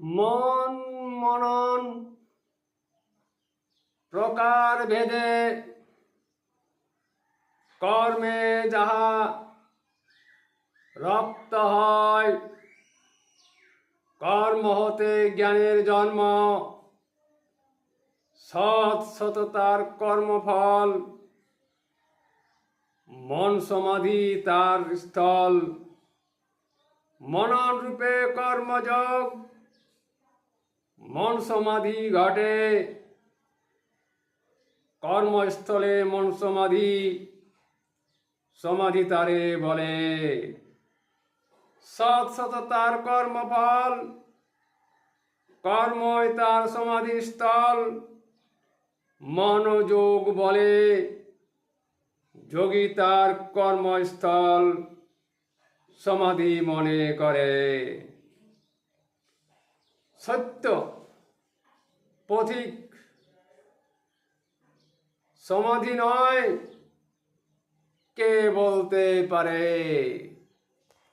মন মনন প্রকার ভেদে কর্মে যাহা রপ্ত হয়, কর্ম হতে জ্ঞানের জন্ম, সৎ সততার কর্মফল, মন সমাধি তার স্থল। মনন রূপে কর্মযোগ মন সমাধি ঘটে। কর্মস্থলে মন সমাধি সমাধি তারে বলে। সৎ সততার কর্মফল, কর্মই তার সমাধি স্থল মনোযোগ বলে, যোগী তার কর্মস্থল, সমাধি মনে করে। সত্য। পথিক। সমাধি নয়। কে বলতে পারে?